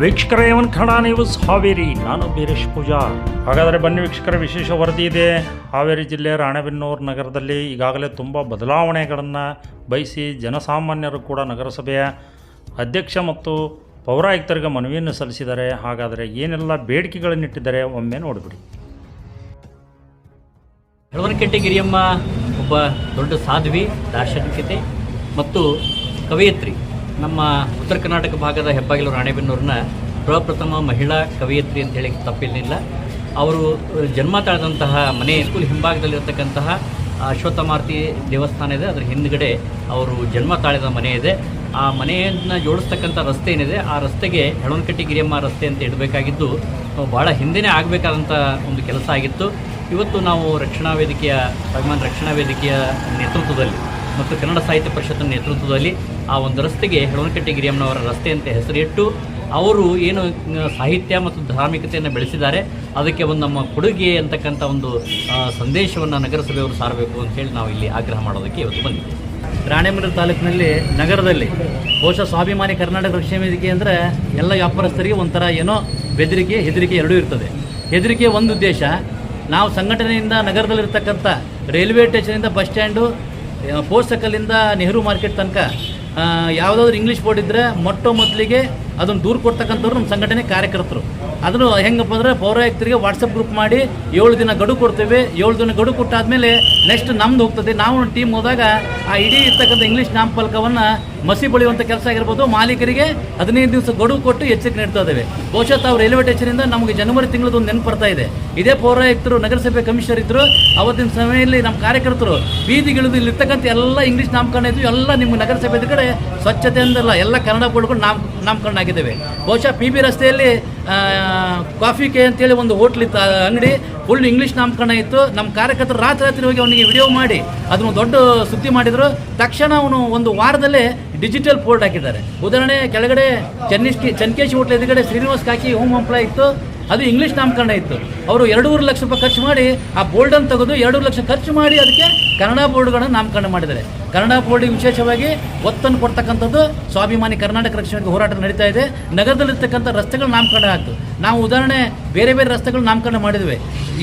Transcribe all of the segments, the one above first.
ವೀಕ್ಷಕರ A one Kannada news, Haveri. ನಾನು ಬೀರೇಶ್ ಪೂಜಾ. ಹಾಗಾದರೆ ಬನ್ನಿ ವೀಕ್ಷಕರ, ವಿಶೇಷ ವರದಿ ಇದೆ. ಹಾವೇರಿ ಜಿಲ್ಲೆ ರಾಣೆಬೆನ್ನೂರು ನಗರದಲ್ಲಿ ಈಗಾಗಲೇ ತುಂಬ ಬದಲಾವಣೆಗಳನ್ನು ಬಯಸಿ ಜನಸಾಮಾನ್ಯರು ಕೂಡ ನಗರಸಭೆಯ ಅಧ್ಯಕ್ಷ ಮತ್ತು ಪೌರಾಯುಕ್ತರಿಗೆ ಮನವಿಯನ್ನು ಸಲ್ಲಿಸಿದ್ದಾರೆ. ಹಾಗಾದರೆ ಏನೆಲ್ಲ ಬೇಡಿಕೆಗಳನ್ನಿಟ್ಟಿದ್ದಾರೆ ಒಮ್ಮೆ ನೋಡಿಬಿಡಿ. ಹೆಳವನಕಟ್ಟೆ ಗಿರಿಯಮ್ಮ ಒಬ್ಬ ದೊಡ್ಡ ಸಾಧ್ವಿ, ದಾರ್ಶನಿಕತೆ ಮತ್ತು ಕವಯತ್ರಿ. ನಮ್ಮ ಉತ್ತರ ಕರ್ನಾಟಕ ಭಾಗದ ಹೆಬ್ಬಾಗಿಲು ರಾಣೆಬೆನ್ನೂರನ್ನ ಪ್ರಪ್ರಥಮ ಮಹಿಳಾ ಕವಿಯತ್ರಿ ಅಂತ ಹೇಳಿ ತಪ್ಪಿರಲಿಲ್ಲ. ಅವರು ಜನ್ಮ ತಾಳಿದಂತಹ ಮನೆ ಸ್ಕೂಲ್ ಹಿಂಭಾಗದಲ್ಲಿರತಕ್ಕಂತಹ ಅಶ್ವತ್ಥಮಾರುತಿ ದೇವಸ್ಥಾನ ಇದೆ. ಅದರ ಹಿಂದ್ಗಡೆ ಅವರು ಜನ್ಮ ತಾಳಿದ ಮನೆ ಇದೆ. ಆ ಮನೆಯನ್ನು ಜೋಡಿಸ್ತಕ್ಕಂಥ ರಸ್ತೆ ಏನಿದೆ, ಆ ರಸ್ತೆಗೆ ಹೆಳವನಕಟ್ಟಿ ಗಿರಿಯಮ್ಮ ರಸ್ತೆ ಅಂತ ಇಡಬೇಕಾಗಿದ್ದು ಭಾಳ ಹಿಂದೆನೇ ಆಗಬೇಕಾದಂಥ ಒಂದು ಕೆಲಸ ಆಗಿತ್ತು. ಇವತ್ತು ನಾವು ರಕ್ಷಣಾ ವೇದಿಕೆಯ ಅಭಿಮಾನ ರಕ್ಷಣಾ ವೇದಿಕೆಯ ನೇತೃತ್ವದಲ್ಲಿ ಮತ್ತು ಕನ್ನಡ ಸಾಹಿತ್ಯ ಪರಿಷತ್ತಿನ ನೇತೃತ್ವದಲ್ಲಿ ಆ ಒಂದು ರಸ್ತೆಗೆ ಹೆಳವನಕಟ್ಟೆ ಗಿರಿಯಮ್ಮನವರ ರಸ್ತೆ ಅಂತ ಹೆಸರಿಟ್ಟು ಅವರು ಏನು ಸಾಹಿತ್ಯ ಮತ್ತು ಧಾರ್ಮಿಕತೆಯನ್ನು ಬೆಳೆಸಿದ್ದಾರೆ. ಅದಕ್ಕೆ ಒಂದು ನಮ್ಮ ಕೊಡುಗೆ ಅಂತಕ್ಕಂಥ ಒಂದು ಸಂದೇಶವನ್ನು ನಗರಸಭೆಯವರು ಸಾರಬೇಕು ಅಂತ ಹೇಳಿ ನಾವು ಇಲ್ಲಿ ಆಗ್ರಹ ಮಾಡೋದಕ್ಕೆ ಇವತ್ತು ಬಂದಿದ್ದೀವಿ. ರಾಣೆಬೆನ್ನೂರು ತಾಲೂಕಿನಲ್ಲಿ ನಗರದಲ್ಲಿ ಬಹುಶಃ ಸ್ವಾಭಿಮಾನಿ ಕರ್ನಾಟಕ ರಕ್ಷಣೆ ವೇದಿಕೆ ಅಂದರೆ ಎಲ್ಲ ವ್ಯಾಪಾರಸ್ಥರಿಗೆ ಒಂಥರ ಏನೋ ಬೆದರಿಕೆ, ಹೆದರಿಕೆ ಎರಡೂ ಇರ್ತದೆ. ಹೆದರಿಕೆ ಒಂದು ಉದ್ದೇಶ, ನಾವು ಸಂಘಟನೆಯಿಂದ ನಗರದಲ್ಲಿರ್ತಕ್ಕಂಥ ರೈಲ್ವೆ ಸ್ಟೇಷನಿಂದ ಬಸ್ ಸ್ಟ್ಯಾಂಡು ಸರ್ಕಲಿಂದ ನೆಹರು ಮಾರ್ಕೆಟ್ ತನಕ ಯಾವುದಾದ್ರೂ ಇಂಗ್ಲೀಷ್ ಬೋರ್ಡ್ ಇದ್ದರೆ ಮೊಟ್ಟ ಮೊದಲಿಗೆ ಅದನ್ನು ದೂರ ಕೊಡ್ತಕ್ಕಂಥವ್ರು ನಮ್ಮ ಸಂಘಟನೆ ಕಾರ್ಯಕರ್ತರು. ಅದನ್ನು ಹೆಂಗಪ್ಪ ಅಂದರೆ ಪೌರಾಯುಕ್ತರಿಗೆ ವಾಟ್ಸಪ್ ಗ್ರೂಪ್ ಮಾಡಿ ಏಳು ದಿನ ಗಡು ಕೊಡ್ತೇವೆ. ಏಳು ದಿನ ಗಡು ಕೊಟ್ಟಾದ್ಮೇಲೆ ನೆಕ್ಸ್ಟ್ ನಮ್ದು ಹೋಗ್ತದೆ. ನಾವು ಟೀಮ್ ಹೋದಾಗ ಆ ಇಡೀ ಇರ್ತಕ್ಕಂಥ ಇಂಗ್ಲೀಷ್ ನಾಮಫಲಕವನ್ನು ಮಸಿ ಬಳಿಯುವಂಥ ಕೆಲಸ ಆಗಿರ್ಬೋದು. ಮಾಲೀಕರಿಗೆ ಹದಿನೈದು ದಿವಸ ಗಡು ಕೊಟ್ಟು ಎಚ್ಚರಿಕೆ ನೀಡ್ತಾ ಇದ್ದೇವೆ. ಬಹುಶಃ ತಾವು ರೈಲ್ವೆ ಸ್ಟೇಷನಿಂದ ನಮಗೆ ಜನವರಿ ತಿಂಗಳದ್ದು ಒಂದು ನೆನಪು ಇದೆ. ಇದೇ ಪೌರಾಯುಕ್ತರು, ನಗರಸಭೆ ಕಮಿಷನರ್ ಇದ್ದರು ಅವತ್ತಿನ ಸಮಯದಲ್ಲಿ ನಮ್ಮ ಕಾರ್ಯಕರ್ತರು ಬೀದಿಗಿಳಿದು ಇಲ್ಲಿರ್ತಕ್ಕಂಥ ಎಲ್ಲ ಇಂಗ್ಲೀಷ್ ನಾಮಕರಣ ಇದ್ದು ಎಲ್ಲ ನಿಮ್ಮ ನಗರಸಭೆ ಕಡೆ ಸ್ವಚ್ಛತೆ ಅಂದಲ್ಲ, ಎಲ್ಲ ಕನ್ನಡ ಪಡ್ಕೊಂಡು ನಾಮ ನಾಮಕರಣ ಆಗಿದ್ದೇವೆ. ಬಹುಶಃ ಪಿ ಬಿ ರಸ್ತೆಯಲ್ಲಿ ಕಾಫಿ ಕೆ ಅಂತೇಳಿ ಒಂದು ಹೋಟ್ಲ್ ಇತ್ತು, ಆ, ಅಂಗಡಿ. ಫುಲ್ ಇಂಗ್ಲೀಷ್ ನಾಮಕರಣ ಇತ್ತು. ನಮ್ಮ ಕಾರ್ಯಕರ್ತರು ರಾತ್ರಿ ರಾತ್ರಿ ಹೋಗಿ ಅವನಿಗೆ ವಿಡಿಯೋ ಮಾಡಿ, ಅದನ್ನು ದೊಡ್ಡ ಸುದ್ದಿ ಮಾಡಿದರು. ತಕ್ಷಣ ಅವನು ಒಂದು ವಾರದಲ್ಲೇ ಡಿಜಿಟಲ್ ಪೋರ್ಟ್ ಹಾಕಿದ್ದಾರೆ. ಉದಾಹರಣೆ, ಕೆಳಗಡೆ ಚನ್ನಿಸ್ಕಿ ಚನ್ಕೇಶ್ ಹೋಟ್ಲ್ ಎದುರುಗಡೆ ಶ್ರೀನಿವಾಸ್ ಕಾಕಿ ಹೋಮ್ ಹಂಪ್ಲ ಇತ್ತು. ಅದು ಇಂಗ್ಲೀಷ್ ನಾಮಕರಣ ಇತ್ತು. ಅವರು ಎರಡೂವರೆ ಲಕ್ಷ ರೂಪಾಯಿ ಖರ್ಚು ಮಾಡಿ, ಆ ಬೋರ್ಡನ್ನು ತೆಗೆದು ಎರಡೂವರೆ ಲಕ್ಷ ಖರ್ಚು ಮಾಡಿ, ಅದಕ್ಕೆ ಕನ್ನಡ ಬೋರ್ಡ್ಗಳನ್ನು ನಾಮಕರಣ ಮಾಡಿದ್ದಾರೆ. ಕನ್ನಡ ಬೋರ್ಡಿಗೆ ವಿಶೇಷವಾಗಿ ಒತ್ತನ್ನು ಕೊಡ್ತಕ್ಕಂಥದ್ದು ಸ್ವಾಭಿಮಾನಿ ಕರ್ನಾಟಕ ರಕ್ಷಣೆಗೆ ಹೋರಾಟ ನಡೀತಾ ಇದೆ. ನಗರದಲ್ಲಿರ್ತಕ್ಕಂಥ ರಸ್ತೆಗಳು ನಾಮಕರಣ ಆಗ್ತು ನಾವು ಉದಾಹರಣೆ ಬೇರೆ ಬೇರೆ ರಸ್ತೆಗಳು ನಾಮಕರಣ ಮಾಡಿದ್ವಿ.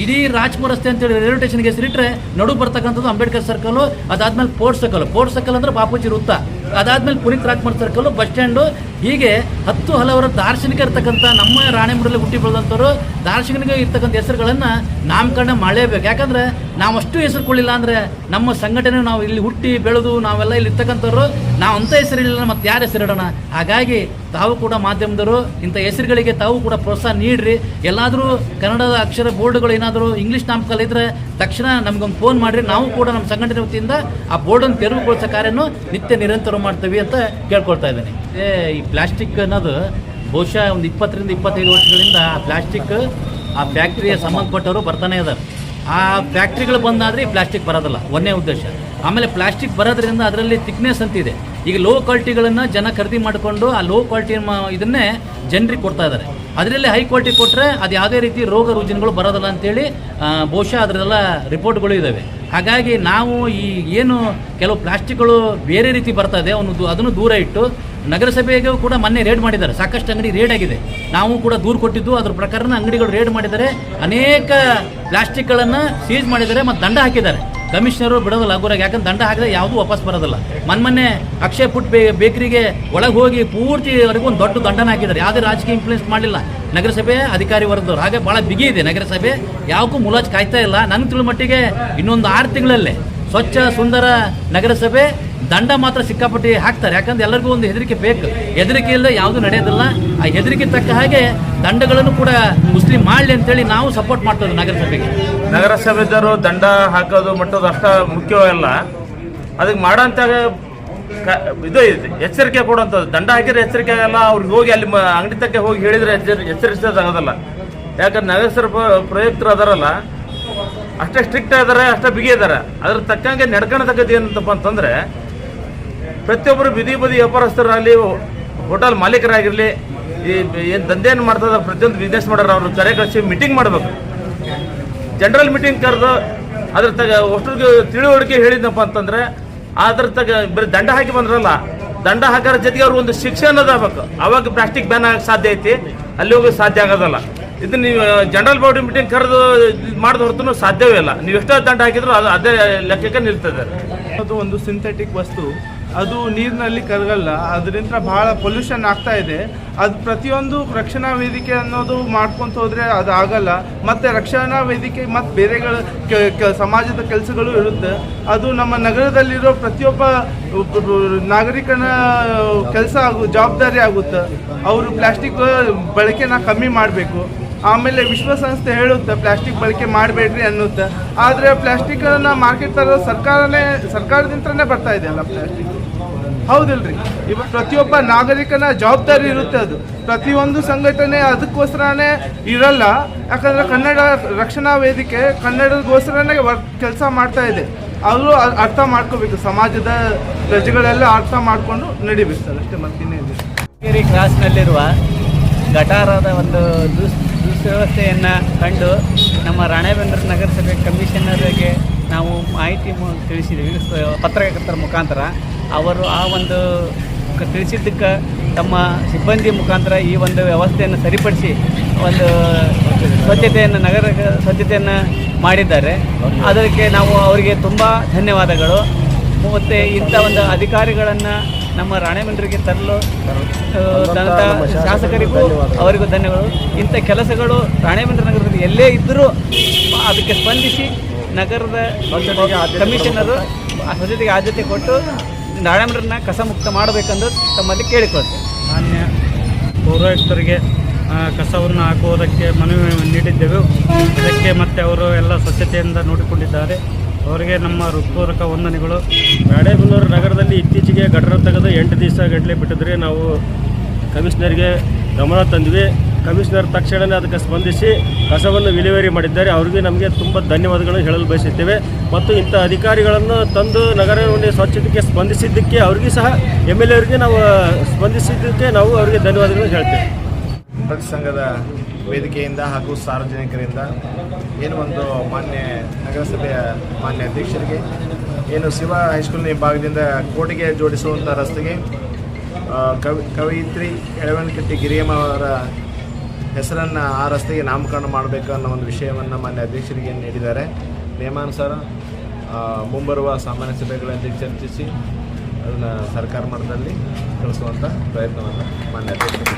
ಇಡೀ ರಾಜ್ಪುರ ರಸ್ತೆ ಅಂತೇಳಿ ರೈಲ್ವೆ ಸ್ಟೇಷನ್ಗೆ ಹೆಸರಿಟ್ರೆ ನಡು ಬರ್ತಕ್ಕಂಥದ್ದು ಅಂಬೇಡ್ಕರ್ ಸರ್ಕಲ್ ಅದಾದ್ಮೇಲೆ ಪೋರ್ಟ್ ಸರ್ಕಲ್ ಪೋರ್ಟ್ ಸರ್ಕಲ್ ಅಂದ್ರೆ ಬಾಪೂಜಿ ವೃತ್ತ. ಅದಾದ್ಮೇಲೆ Puneeth Rajkumar circle bus stand ಹೀಗೆ ಹತ್ತು ಹಲವರ ದಾರ್ಶನಿಕ ಇರ್ತಕ್ಕಂಥ ನಮ್ಮ ರಾಣೆಮೂರಲ್ಲಿ ಹುಟ್ಟಿ ಬೆಳೆದಂಥವ್ರು ದಾರ್ಶನಿಕ ಇರ್ತಕ್ಕಂಥ ಹೆಸರುಗಳನ್ನು ನಾಮಕರಣ ಮಾಡಲೇಬೇಕು. ಯಾಕಂದ್ರೆ ನಾವು ಅಷ್ಟು ಹೆಸರು ಕೊಡಲಿಲ್ಲ ಅಂದರೆ ನಮ್ಮ ಸಂಘಟನೆ ನಾವು ಇಲ್ಲಿ ಹುಟ್ಟಿ ಬೆಳೆದು ನಾವೆಲ್ಲ ಇಲ್ಲಿ ಇರ್ತಕ್ಕಂಥವ್ರು ನಾವು ಅಂಥ ಹೆಸರಿಲ್ಲ ಮತ್ತು ಯಾರು ಹೆಸರಿಡೋಣ? ಹಾಗಾಗಿ ತಾವು ಕೂಡ ಮಾಧ್ಯಮದವರು, ಇಂಥ ಹೆಸರುಗಳಿಗೆ ತಾವು ಕೂಡ ಪ್ರೋತ್ಸಾಹ ನೀಡ್ರಿ. ಎಲ್ಲಾದರೂ ಕನ್ನಡದ ಅಕ್ಷರ ಬೋರ್ಡ್ಗಳು ಏನಾದರೂ ಇಂಗ್ಲೀಷ್ ನಾಮಕಲ್ಲಿ ಇದ್ರೆ ತಕ್ಷಣ ನಮಗೊಂದು ಫೋನ್ ಮಾಡಿರಿ. ನಾವು ಕೂಡ ನಮ್ಮ ಸಂಘಟನೆ ವತಿಯಿಂದ ಆ ಬೋರ್ಡನ್ನು ತೆರವುಗೊಳಿಸೋ ಕಾರ್ಯನೂ ನಿತ್ಯ ನಿರಂತರ ಮಾಡ್ತೀವಿ ಅಂತ ಕೇಳ್ಕೊಳ್ತಾ ಇದ್ದೀನಿ. ಈ ಪ್ಲಾಸ್ಟಿಕ್ ಅನ್ನೋದು ಬಹುಶಃ ಒಂದು ಇಪ್ಪತ್ತರಿಂದ ಇಪ್ಪತ್ತೈದು ವರ್ಷಗಳಿಂದ ಆ ಪ್ಲಾಸ್ಟಿಕ್, ಆ ಫ್ಯಾಕ್ಟ್ರಿಗೆ ಸಂಬಂಧಪಟ್ಟವರು ಬರ್ತಾನೆ ಇದ್ದಾರೆ. ಆ ಫ್ಯಾಕ್ಟ್ರಿಗಳು ಬಂದಾದರೆ ಈ ಪ್ಲಾಸ್ಟಿಕ್ ಬರೋದಿಲ್ಲ. ಒಂದೇ ಉದ್ದೇಶ. ಆಮೇಲೆ ಪ್ಲಾಸ್ಟಿಕ್ ಬರೋದ್ರಿಂದ ಅದರಲ್ಲಿ ಥಿಕ್ನೆಸ್ ಅಂತ ಇದೆ. ಈಗ ಲೋ ಕ್ವಾಲಿಟಿಗಳನ್ನು ಜನ ಖರೀದಿ ಮಾಡಿಕೊಂಡು ಆ ಲೋ ಕ್ವಾಲಿಟಿ ಇದನ್ನೇ ಜನರಿಗೆ ಕೊಡ್ತಾ ಇದ್ದಾರೆ ಅದರಲ್ಲಿ ಹೈ ಕ್ವಾಲಿಟಿ ಕೊಟ್ಟರೆ ಅದು ಯಾವುದೇ ರೀತಿ ರೋಗ ರುಜಿನಗಳು ಬರೋದಿಲ್ಲ ಅಂತೇಳಿ ಬಹುಶಃ ಅದರದೆಲ್ಲ ರಿಪೋರ್ಟ್ಗಳು ಇದ್ದಾವೆ ಹಾಗಾಗಿ ನಾವು ಈ ಏನು ಕೆಲವು ಪ್ಲಾಸ್ಟಿಕ್ಗಳು ಬೇರೆ ರೀತಿ ಬರ್ತಾ ಇದೆ, ಅವನು ಅದನ್ನು ದೂರ ಇಟ್ಟು ನಗರಸಭೆಗೆ ಕೂಡ ಮೊನ್ನೆ ರೇಡ್ ಮಾಡಿದ್ದಾರೆ. ಸಾಕಷ್ಟು ಅಂಗಡಿ ರೇಡ್ ಆಗಿದೆ. ನಾವು ಕೂಡ ದೂರು ಕೊಟ್ಟಿದ್ದು, ಅದ್ರ ಪ್ರಕಾರನ ಅಂಗಡಿಗಳು ರೇಡ್ ಮಾಡಿದ್ದಾರೆ. ಅನೇಕ ಪ್ಲಾಸ್ಟಿಕ್ಗಳನ್ನು ಸೀಜ್ ಮಾಡಿದ್ದಾರೆ ಮತ್ತು ದಂಡ ಹಾಕಿದ್ದಾರೆ. ಕಮಿಷನರು ಬಿಡೋದಿಲ್ಲ ಗುರಾಗ ಯಾಕಂದ್ರೆ ದಂಡ ಹಾಕಿದ್ರೆ ಯಾವುದೂ ವಾಪಸ್ ಬರೋದಿಲ್ಲ. ಮೊನ್ನೆ ಅಕ್ಷಯ್ ಪುಟ್ ಬೇ ಬೇಕರಿಗೆ ಒಳಗೆ ಹೋಗಿ ಪೂರ್ತಿವರೆಗೂ ಒಂದು ದೊಡ್ಡ ದಂಡನ ಹಾಕಿದ್ದಾರೆ. ಯಾವುದೇ ರಾಜಕೀಯ ಇನ್ಫ್ಲೂಯೆನ್ಸ್ ಮಾಡಲಿಲ್ಲ. ನಗರಸಭೆ ಅಧಿಕಾರಿ ವರ್ಗದವ್ರು. ಹಾಗೆ ಭಾಳ ಬಿಗಿ ಇದೆ ನಗರಸಭೆ. ಯಾವಕ್ಕೂ ಮುಲಾಜ್ ಕಾಯ್ತಾ ಇಲ್ಲ. ನನ್ನ ತಿಳಿದ ಮಟ್ಟಿಗೆ ಇನ್ನೊಂದು ಆರು ತಿಂಗಳಲ್ಲೇ ಸ್ವಚ್ಛ, ಸುಂದರ ನಗರಸಭೆ ದಂಡ ಮಾತ್ರ ಸಿಕ್ಕಾಪಟ್ಟಿ ಹಾಕ್ತಾರೆ. ಯಾಕಂದ್ರೆ ಎಲ್ಲರಿಗೂ ಒಂದು ಹೆದರಿಕೆ ಬೇಕು. ಹೆದರಿಕೆ ಇಲ್ಲದೆ ಯಾವುದು ನಡೆಯೋದಿಲ್ಲ. ಆ ಹೆದರಿಕೆ ತಕ್ಕ ಹಾಗೆ ದಂಡಗಳನ್ನು ಕೂಡ ಮುಸ್ಲಿಂ ಮಾಡಲಿ ಅಂತೇಳಿ ನಾವು ಸಪೋರ್ಟ್ ಮಾಡ್ತೇವೆ ನಗರಸಭೆಗೆ. ನಗರಸಭೆದವರು ದಂಡ ಹಾಕೋದು ಮಟ್ಟೋದು ಅಷ್ಟ ಮುಖ್ಯವಲ್ಲ ಅದಕ್ಕೆ ಮಾಡೋಂಥ ಇದು ಇದೆ, ಎಚ್ಚರಿಕೆ ಕೊಡುವಂಥದ್ದು ದಂಡ ಹಾಕಿದ್ರೆ ಎಚ್ಚರಿಕೆ ಆಗಲ್ಲ ಅವ್ರಿಗೆ ಹೋಗಿ ಅಲ್ಲಿ ಅಂಗಡಿ ತಕ್ಕ ಹೋಗಿ ಹೇಳಿದ್ರೆ ಎಚ್ಚರಿ ಎಚ್ಚರಿಸೋದಾಗೋದಲ್ಲ ಯಾಕಂದ್ರೆ ನಗರಸಭೆ ಪ್ರ- ಪ್ರಯುಕ್ತರು ಅದಾರಲ್ಲ, ಅಷ್ಟೇ ಸ್ಟ್ರಿಕ್ಟ್ ಇದ್ದಾರೆ ಅಷ್ಟೇ ಬಿಗಿ ಇದಾರೆ. ಅದ್ರ ತಕ್ಕಂಗೆ ನಡ್ಕೊಳ್ತಕ್ಕದ್ದು ಏನಂತಪ್ಪ ಅಂತಂದರೆ, ಪ್ರತಿಯೊಬ್ಬರು ಬಿದಿ ಬದಿ ವ್ಯಾಪಾರಸ್ಥರಾಗಲಿ ಹೋಟೆಲ್ ಮಾಲೀಕರಾಗಿರಲಿ, ಈ ಏನು ದಂಧೆಯನ್ನು ಮಾಡ್ತದ ಪ್ರತಿಯೊಂದು ಬಿಸ್ನೆಸ್ ಮಾಡೋರು, ಅವರು ಕರೆ ಕಳಿಸಿ ಮೀಟಿಂಗ್ ಮಾಡಬೇಕು. ಜನರಲ್ ಮೀಟಿಂಗ್ ಕರೆದು ಅದ್ರ ತಗ ಅಷ್ಟಿಗೆ ತಿಳುವಳಿಕೆ ಹೇಳಿದ್ನಪ್ಪ ಅಂತಂದ್ರೆ ಅದ್ರ ತಗ ಬರೀ ದಂಡ ಹಾಕಿ ಬಂದ್ರಲ್ಲ, ದಂಡ ಹಾಕೋರ ಜೊತೆಗೆ ಅವ್ರಿಗೆ ಒಂದು ಶಿಕ್ಷೆ ಅನ್ನೋದು ಆಗ್ಬೇಕು. ಅವಾಗ ಪ್ಲಾಸ್ಟಿಕ್ ಬ್ಯಾನ್ ಆಗಕ್ಕೆ ಸಾಧ್ಯ ಐತಿ, ಅಲ್ಲಿ ಹೋಗಿ ಸಾಧ್ಯ ಆಗೋದಲ್ಲ. ಇದು ನೀವು ಜನರಲ್ ಬಾಡಿ ಮೀಟಿಂಗ್ ಕರೆದು ಮಾಡಿದ ಹೊರತು ಸಾಧ್ಯವೇ ಇಲ್ಲ. ನೀವು ಎಷ್ಟೋ ದಂಡ ಹಾಕಿದ್ರು ಅದು ಅದೇ ಲೆಕ್ಕಕ್ಕೆ ನಿಲ್ತದೆ. ಅದು ಒಂದು ಸಿಂಥೆಟಿಕ್ ವಸ್ತು. ಅದು ನೀರಿನಲ್ಲಿ ಕರಗಲ್ಲ. ಅದರಿಂದ ಭಾಳ ಪೊಲ್ಯೂಷನ್ ಆಗ್ತಾ ಇದೆ. ಅದು ಪ್ರತಿಯೊಂದು ರಕ್ಷಣಾ ವೇದಿಕೆ ಅನ್ನೋದು ಮಾಡ್ಕೊಂತ ಹೋದರೆ ಅದು ಆಗಲ್ಲ. ಮತ್ತು ರಕ್ಷಣಾ ವೇದಿಕೆ ಮತ್ತು ಬೇರೆಗಳ ಸಮಾಜದ ಕೆಲಸಗಳು ಇರುತ್ತೆ. ಅದು ನಮ್ಮ ನಗರದಲ್ಲಿರೋ ಪ್ರತಿಯೊಬ್ಬ ನಾಗರಿಕನ ಕೆಲಸ ಆಗು, ಜವಾಬ್ದಾರಿ ಆಗುತ್ತೆ. ಅವರು ಪ್ಲಾಸ್ಟಿಕ್ ಬಳಕೆನ ಕಮ್ಮಿ ಮಾಡಬೇಕು. ಆಮೇಲೆ ವಿಶ್ವಸಂಸ್ಥೆ ಹೇಳುತ್ತೆ, ಪ್ಲಾಸ್ಟಿಕ್ ಬಳಕೆ ಮಾಡಬೇಡ್ರಿ ಅನ್ನುತ್ತೆ. ಆದರೆ ಪ್ಲಾಸ್ಟಿಕನ್ನು ಮಾರ್ಕೆಟ್ ತರೋ ಸರ್ಕಾರನೇ ಸರ್ಕಾರದಿಂದನೇ ಬರ್ತಾ ಇದೆ ಅಲ್ಲ ಪ್ಲಾಸ್ಟಿಕ್. ಹೌದಿಲ್ರಿ. ಇವಾಗ ಪ್ರತಿಯೊಬ್ಬ ನಾಗರಿಕನ ಜವಾಬ್ದಾರಿ ಇರುತ್ತೆ ಅದು. ಪ್ರತಿಯೊಂದು ಸಂಘಟನೆ ಅದಕ್ಕೋಸ್ಕರನೇ ಇರಲ್ಲ. ಯಾಕಂದ್ರೆ ಕನ್ನಡ ರಕ್ಷಣಾ ವೇದಿಕೆ ಕನ್ನಡಗೋಸ್ಕರನೇ ಕೆಲಸ ಮಾಡ್ತಾ ಇದೆ. ಅವರು ಅರ್ಥ ಮಾಡ್ಕೋಬೇಕು. ಸಮಾಜದ ಪ್ರಜೆಗಳೆಲ್ಲ ಅರ್ಥ ಮಾಡಿಕೊಂಡು ನಡಿಬೇಕು ಸರ್. ಅಷ್ಟೇ ಮತ್ತಿನ್ನೇನು ಕೇರಿ ಕ್ರಾಸ್ನಲ್ಲಿರುವ ಗಟಾರದ ಒಂದು ದುಸ್, ದುಸ್ವ್ಯವಸ್ಥೆಯನ್ನು ಕಂಡು ನಮ್ಮ ರಾಣೇಬೇಂದ್ರ ನಗರಸಭೆ ಕಮಿಷನರ್ಗೆ ನಾವು ಮಾಹಿತಿ ತಿಳಿಸಿದ್ದೀವಿ ಪತ್ರಕರ್ತರ ಮುಖಾಂತರ. ಅವರು ಆ ಒಂದು ತಿಳಿಸಿದ್ದಕ್ಕೆ ತಮ್ಮ ಸಿಬ್ಬಂದಿ ಮುಖಾಂತರ ಈ ಒಂದು ವ್ಯವಸ್ಥೆಯನ್ನು ಸರಿಪಡಿಸಿ ಒಂದು ಸ್ವಚ್ಛತೆಯನ್ನು ನಗರ ಸ್ವಚ್ಛತೆಯನ್ನು ಮಾಡಿದ್ದಾರೆ. ಅದಕ್ಕೆ ನಾವು ಅವರಿಗೆ ತುಂಬ ಧನ್ಯವಾದಗಳು. ಮತ್ತು ಇಂಥ ಒಂದು ಅಧಿಕಾರಿಗಳನ್ನು ನಮ್ಮ ರಾಣೆಮಂಡ್ರಿಗೆ ತರಲು ತಂತ ಶಾಸಕರಿಗೂ ಅವರಿಗೂ ಧನ್ಯವಾದಗಳು. ಇಂಥ ಕೆಲಸಗಳು ರಾಣೆಮಂಡ್ರ ನಗರದಲ್ಲಿ ಎಲ್ಲೇ ಇದ್ದರೂ ಅದಕ್ಕೆ ಸ್ಪಂದಿಸಿ ನಗರದ ಕಮಿಷನರು ಆ ಸ್ವಚ್ಛತೆಗೆ ಆದ್ಯತೆ ಕೊಟ್ಟು ರಾಣೆಬೆನ್ನೂರನ್ನ ಕಸ ಮುಕ್ತ ಮಾಡಬೇಕೆಂದು ತಮ್ಮಲ್ಲಿ ಕೇಳಿಕೊಳ್ತೇವೆ ಮಾನ್ಯ ಪೌರಾಯುಕ್ತರಿಗೆ ಕಸವನ್ನು ಹಾಕುವುದಕ್ಕೆ ಮನವಿ ನೀಡಿದ್ದೆವು. ಅದಕ್ಕೆ ಮತ್ತೆ ಅವರು ಎಲ್ಲ ಸ್ವಚ್ಛತೆಯಿಂದ ನೋಡಿಕೊಂಡಿದ್ದಾರೆ. ಅವರಿಗೆ ನಮ್ಮ ಹೃತ್ಪೂರ್ವಕ ವಂದನೆಗಳು. ರಾಣೆಬೆನ್ನೂರು ನಗರದಲ್ಲಿ ಇತ್ತೀಚೆಗೆ ಗಟರ ತೆಗೆದು ಎಂಟು ದಿವಸ ಗಟ್ಟಲೆ ಬಿಟ್ಟಿದ್ರೆ ನಾವು ಕಮಿಷನರ್ಗೆ ಗಮನ ತಂದ್ವಿ. ಕಮಿಷನರ್ ತಕ್ಷಣವೇ ಅದಕ್ಕೆ ಸ್ಪಂದಿಸಿ ಕಸವನ್ನು ವಿಲೇವಾರಿ ಮಾಡಿದ್ದಾರೆ. ಅವ್ರಿಗೆ ನಮಗೆ ತುಂಬ ಧನ್ಯವಾದಗಳನ್ನು ಹೇಳಲು ಬಯಸುತ್ತೇವೆ. ಮತ್ತು ಇಂಥ ಅಧಿಕಾರಿಗಳನ್ನು ತಂದು ನಗರವನ್ನು ಸ್ವಚ್ಛತೆಗೆ ಸ್ಪಂದಿಸಿದ್ದಕ್ಕೆ ಅವ್ರಿಗೆ ಸಹ ಎಂ ಎಲ್ ಎವರಿಗೆ ನಾವು ಸ್ಪಂದಿಸಿದ್ದಕ್ಕೆ ನಾವು ಅವರಿಗೆ ಧನ್ಯವಾದಗಳನ್ನು ಹೇಳ್ತೇವೆ. ಪ್ರತಿ ಸಂಘದ ವೇದಿಕೆಯಿಂದ ಹಾಗೂ ಸಾರ್ವಜನಿಕರಿಂದ ಏನು ಒಂದು ಮಾನ್ಯ ನಗರಸಭೆಯ ಮಾನ್ಯ ಅಧ್ಯಕ್ಷರಿಗೆ, ಏನು ಶಿವ ಹೈಸ್ಕೂಲ್ನ ಭಾಗದಿಂದ ಕೋಟೆಗೆ ಜೋಡಿಸುವಂಥ ರಸ್ತೆಗೆ ಕವಿ ಕವಯಿತ್ರಿ ಎಳವನಕಟ್ಟಿ ಗಿರಿಯಮ್ಮ ಅವರ ಹೆಸರನ್ನು ಆ ರಸ್ತೆಗೆ ನಾಮಕರಣ ಮಾಡಬೇಕು ಅನ್ನೋ ಒಂದು ವಿಷಯವನ್ನು ಮಾನ್ಯ ಅಧ್ಯಕ್ಷರಿಗೆ ನೀಡಿದ್ದಾರೆ. ನಿಯಮಾನುಸಾರ ಆ, ಮುಂಬರುವ ಸಾಮಾನ್ಯ ಸಭೆಗಳಲ್ಲಿ ಚರ್ಚಿಸಿ ಅದನ್ನು ಸರ್ಕಾರ ಮಟ್ಟದಲ್ಲಿ ಕಳಿಸುವಂಥ ಪ್ರಯತ್ನವನ್ನು ಮಾನ್ಯ ಅಧ್ಯಕ್ಷರು.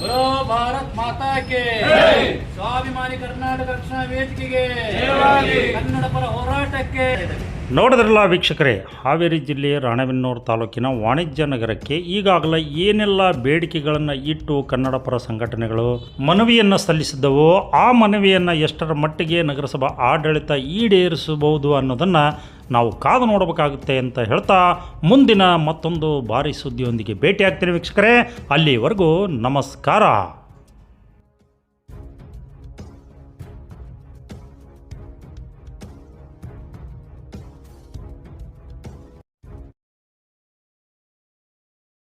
ಬರೋ ಭಾರತ್ ಮಾತಾ ಕೆ ಸ್ವಾಭಿಮಾನಿ ಕರ್ನಾಟಕ ರಕ್ಷಣಾ ವೇದಿಕೆಗೆ ಕನ್ನಡ ಪರ ಹೋರಾಟಕ್ಕೆ ನೋಡಿದ್ರಲ್ಲ ವೀಕ್ಷಕರೇ, ಹಾವೇರಿ ಜಿಲ್ಲೆ ರಾಣೆಬೆನ್ನೂರು ತಾಲೂಕಿನ ವಾಣಿಜ್ಯ ನಗರಕ್ಕೆ ಈಗಾಗಲೇ ಏನೆಲ್ಲ ಬೇಡಿಕೆಗಳನ್ನು ಇಟ್ಟು ಕನ್ನಡ ಪರ ಸಂಘಟನೆಗಳು ಮನವಿಯನ್ನು ಸಲ್ಲಿಸಿದ್ದವು, ಆ ಮನವಿಯನ್ನು ಎಷ್ಟರ ಮಟ್ಟಿಗೆ ನಗರಸಭಾ ಆಡಳಿತ ಈಡೇರಿಸಬಹುದು ಅನ್ನೋದನ್ನು ನಾವು ಕಾದು ನೋಡಬೇಕಾಗುತ್ತೆ ಅಂತ ಹೇಳ್ತಾ ಮುಂದಿನ ಮತ್ತೊಂದು ಭಾರಿ ಸುದ್ದಿಯೊಂದಿಗೆ ಭೇಟಿಯಾಗ್ತೀನಿ ವೀಕ್ಷಕರೇ. ಅಲ್ಲಿವರೆಗೂ ನಮಸ್ಕಾರ.